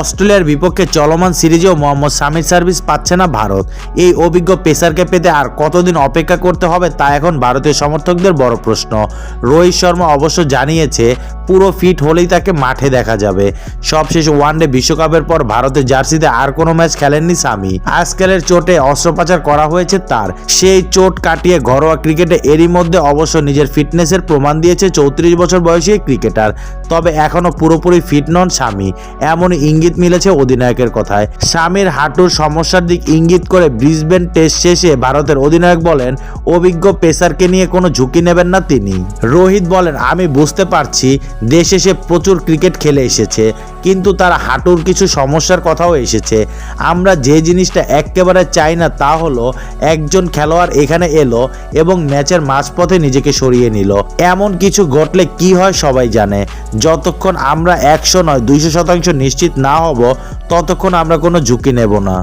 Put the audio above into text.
অস্ট্রেলিয়ার বিপক্ষে চলমান সিরিজেও মোহাম্মদ সামির সার্ভিস পাচ্ছে না ভারত। এই অভিজ্ঞ পেসারকে পেতে আর কতদিন অপেক্ষা করতে হবে তা এখন ভারতীয় সমর্থকদের বড় প্রশ্ন। রোহিত শর্মা অবশ্য জানিয়েছে, পুরো ফিট হলেই তাকে মাঠে দেখা যাবে। সবশেষে ওয়ানডে বিশ্বকাপের পর ভারতের জার্সিতে আর কোনো ম্যাচ খেলেননি সামি। আজকালের চোটে অস্ত্রোপচার করা হয়েছে তার। সেই চোট কাটিয়ে ঘরোয়া ক্রিকেটে এরই মধ্যে অবশ্য নিজের ফিটনেসের প্রমাণ দিয়েছে চৌত্রিশ বছর বয়সী ক্রিকেটার। তবে এখনও পুরোপুরি ফিট নন স্বামী এমন ইঙ্গিত মিলেছে অধিনায়কের কথায়। স্বামীর হাঁটুর সমস্যার দিক ইঙ্গিত করে ব্রিসবেন টেস্ট শেষে ভারতের অধিনায়ক বলেন, অভিজ্ঞ পেসারকে নিয়ে কোনো ঝুঁকি নেবেন না তিনি। রোহিত বলেন, আমি বুঝতে পারছি, দেশে সে প্রচুর ক্রিকেট খেলে এসেছে। কিন্তু তার হাঁটুর কিছু সমস্যার কথাও এসেছে। আমরা যে জিনিসটা একেবারে চাই না তা হলো, একজন খেলোয়াড় এখানে এলো এবং ম্যাচের মাঝপথে নিজেকে সরিয়ে নিল। এমন কিছু ঘটলে কি হয় সবাই জানে। যতক্ষণ আমরা একশো নয়, দুইশো শতাংশ নিশ্চিত না হব, ততক্ষণ আমরা কোনো ঝুঁকি নেব না।